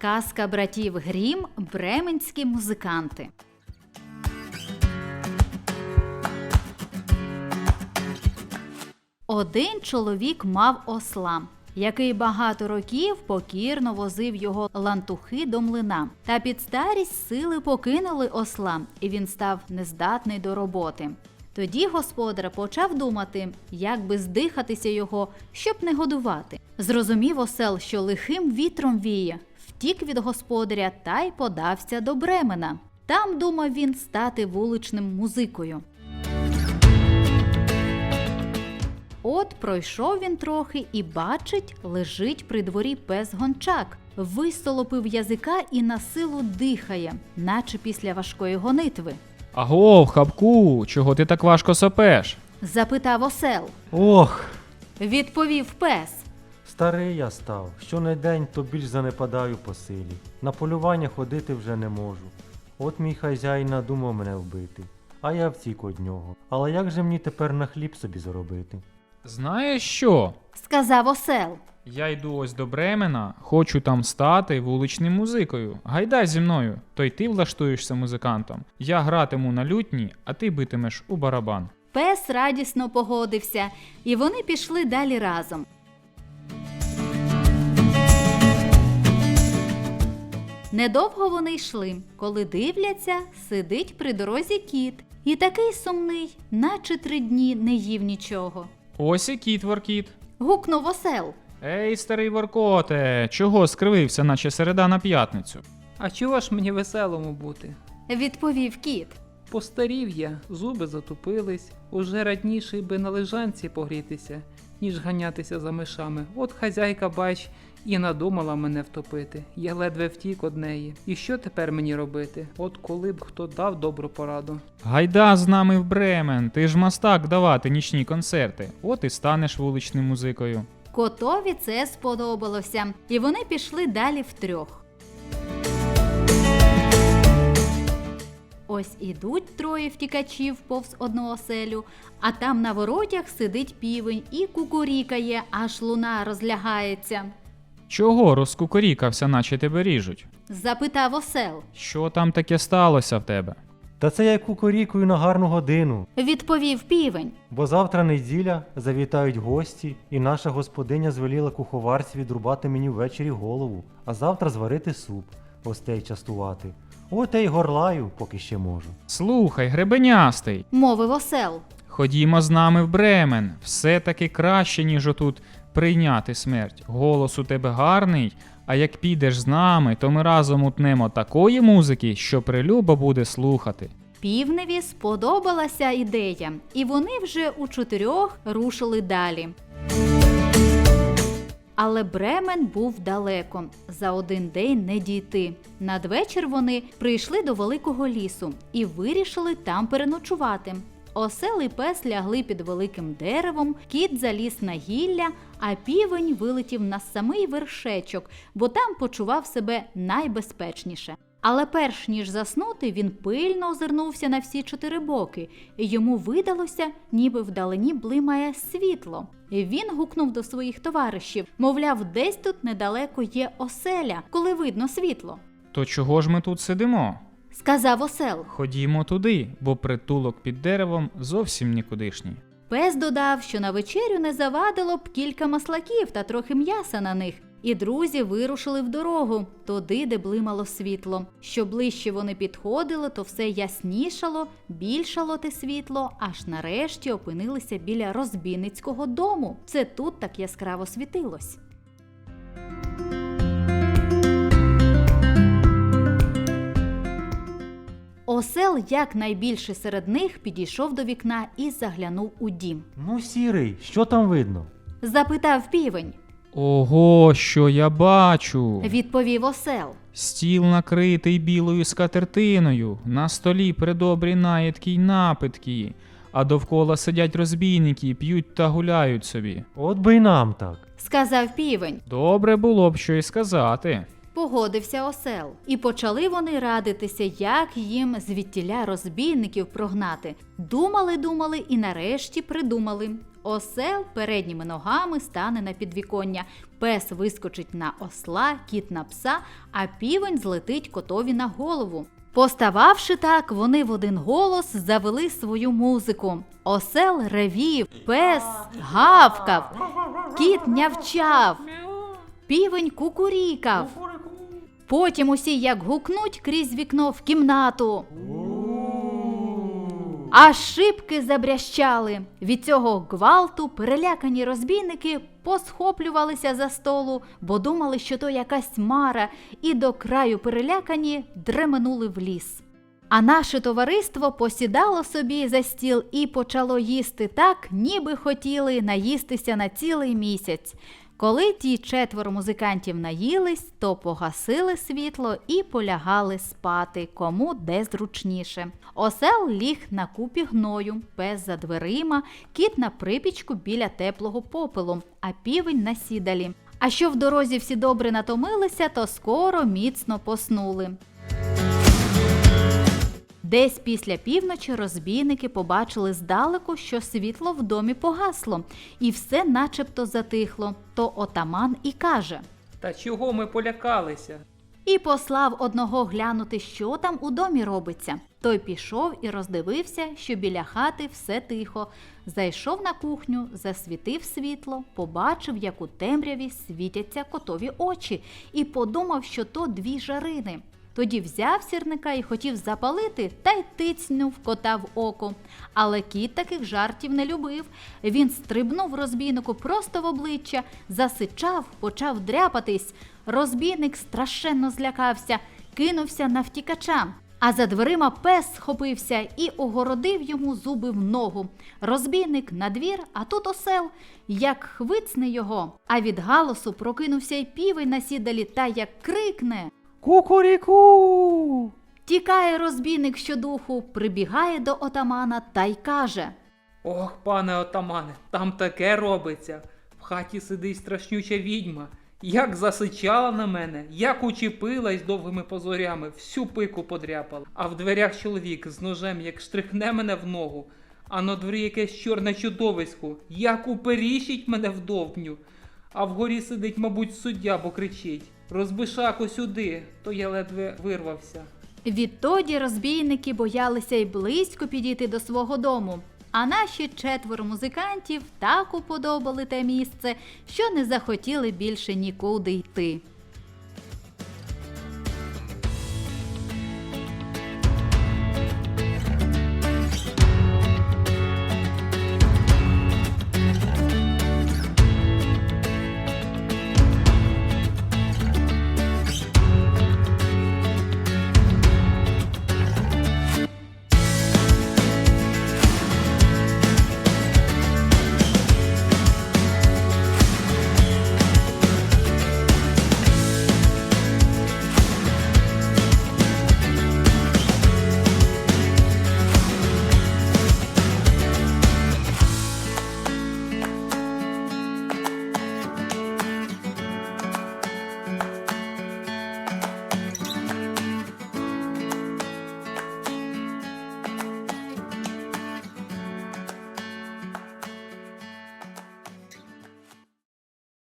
Казка братів Грім Бременські музиканти. Один чоловік мав осла, який багато років покірно возив його лантухи до млина. Та під старість сили покинули осла, і він став нездатний до роботи. Тоді господар почав думати, як би здихатися його, щоб не годувати. Зрозумів осел, що лихим вітром віє, втік від господаря та й подався до Бремена. Там думав він стати вуличним музикою. От пройшов він трохи і бачить, лежить при дворі пес гончак, висолопив язика і на силу дихає, наче після важкої гонитви. Агов, хапку, чого ти так важко сопеш? Запитав осел. Ох, Відповів пес. Старий я став. Щонедень то більш занепадаю по силі. На полювання ходити вже не можу. От мій хазяїн надумав мене вбити, а я втік од нього. Але як же мені тепер на хліб собі заробити? Знаєш що? Сказав осел. Я йду ось до Бремена, хочу там стати вуличним музикою. Гайдай зі мною, то й ти влаштуєшся музикантом. Я гратиму на лютні, а ти битимеш у барабан. Пес радісно погодився, і вони пішли далі разом. Недовго вони йшли, коли дивляться, сидить при дорозі кіт, і такий сумний, наче три дні не їв нічого. Ось і кіт воркіт. Гукнув осел. Ей, старий воркоте, чого скривився, наче середа на п'ятницю? А чого ж мені веселому бути? Відповів кіт. Постарів я, зуби затупились, уже радніший би на лежанці погрітися, ніж ганятися за мишами. От хазяйка, бач, і надумала мене втопити. Я ледве втік од неї. І що тепер мені робити? От коли б хто дав добру пораду. Гайда з нами в Бремен, ти ж мастак давати нічні концерти. От і станеш вуличним музикою. Котові це сподобалося, і вони пішли далі втрьох. Ось ідуть троє втікачів повз одну оселю, а там на воротях сидить півень і кукурікає, аж луна розлягається. Чого розкукорікався, наче тебе ріжуть? Запитав осел. Що там таке сталося в тебе? Та це я кукурікую на гарну годину, Відповів півень. бо завтра неділя завітають гості, і наша господиня звеліла куховарці відрубати мені ввечері голову, а завтра зварити суп, гостей частувати. От я й горлаю, поки ще можу. Слухай, гребенястий, Мовив осел. ходімо з нами в Бремен. Все таки краще, ніж отут прийняти смерть. Голос у тебе гарний, а як підеш з нами, то ми разом утнемо такої музики, що прилюбо буде слухати. Півневі сподобалася ідея, і вони вже у чотирьох рушили далі. Але Бремен був далеко, за один день не дійти. Надвечір вони прийшли до великого лісу і вирішили там переночувати. Осел і пес лягли під великим деревом, кіт заліз на гілля, а півень вилетів на самий вершечок, бо там почував себе найбезпечніше. Але перш ніж заснути, він пильно озирнувся на всі чотири боки, і йому видалося, ніби вдалині блимає світло. І Він гукнув до своїх товаришів, мовляв, десь тут недалеко є оселя, коли видно світло. То чого ж ми тут сидимо? Сказав осел. Ходімо туди, бо притулок під деревом зовсім нікудишній. Пес додав, що на вечерю не завадило б кілька маслаків та трохи м'яса на них. І друзі вирушили в дорогу туди, де блимало світло. Що ближче вони підходили, то все яснішало, більшало те світло, аж нарешті опинилися біля розбійницького дому. Це тут так яскраво світилось. Осел якнайбільше серед них підійшов до вікна і заглянув у дім. Ну, сірий, що там видно? Запитав півень. Ого, що я бачу! Відповів осел. Стіл накритий білою скатертиною, на столі придобрі наїдки й напитки, а довкола сидять розбійники, п'ють та гуляють собі. От би й нам так. Сказав півень. Добре було б що й сказати. Погодився осел. І почали вони радитися, як їм звідтіля розбійників прогнати. Думали, думали і нарешті придумали. Осел передніми ногами стане на підвіконня, пес вискочить на осла, кіт на пса, а півень злетить котові на голову. Постававши так, вони в один голос завели свою музику. Осел ревів, пес гавкав, кіт нявчав, півень кукурікав. Потім усі як гукнуть крізь вікно в кімнату. Аж шибки забрящали. Від цього гвалту перелякані розбійники посхоплювалися за столу, бо думали, що то якась мара, і до краю перелякані дременули в ліс. А наше товариство посідало собі за стіл і почало їсти так, ніби хотіли наїстися на цілий місяць. Коли ті четверо музикантів наїлись, то погасили світло і полягали спати, кому де зручніше. Осел ліг на купі гною, пес за дверима, кіт на припічку біля теплого попелу, а півень на сідалі. А що в дорозі всі добре натомилися, то скоро міцно поснули. Десь після півночі розбійники побачили здалеку, що світло в домі погасло, і все начебто затихло. То отаман і каже: Та чого ми полякалися? і послав одного глянути, що там у домі робиться. Той пішов і роздивився, що біля хати все тихо. Зайшов на кухню, засвітив світло, побачив, як у темряві світяться котові очі, і подумав, що то дві жарини. Тоді взяв сірника і хотів запалити, та й тицнув кота в око. Але кіт таких жартів не любив. Він стрибнув розбійнику просто в обличчя, засичав, почав дряпатись. Розбійник страшенно злякався, кинувся на втікача. А за дверима пес схопився і огородив йому зуби в ногу. Розбійник на двір, а тут осел, як хвицне його. А від галасу прокинувся й півень на сідалі та як крикне. Кукуріку! Тікає розбійник щодуху, прибігає до отамана та й каже. Ох, пане отамане, там таке робиться. В хаті сидить страшнюча відьма. Як засичала на мене, як учепилась довгими позорями, всю пику подряпала. А в дверях чоловік з ножем як штрихне мене в ногу, а на дворі якесь чорне чудовисько, як уперіщить мене в довбню. А вгорі сидить, мабуть, суддя, бо кричить: Розбишако сюди, то я ледве вирвався. Відтоді розбійники боялися й близько підійти до свого дому. А наші четверо музикантів так уподобали те місце, що не захотіли більше нікуди йти.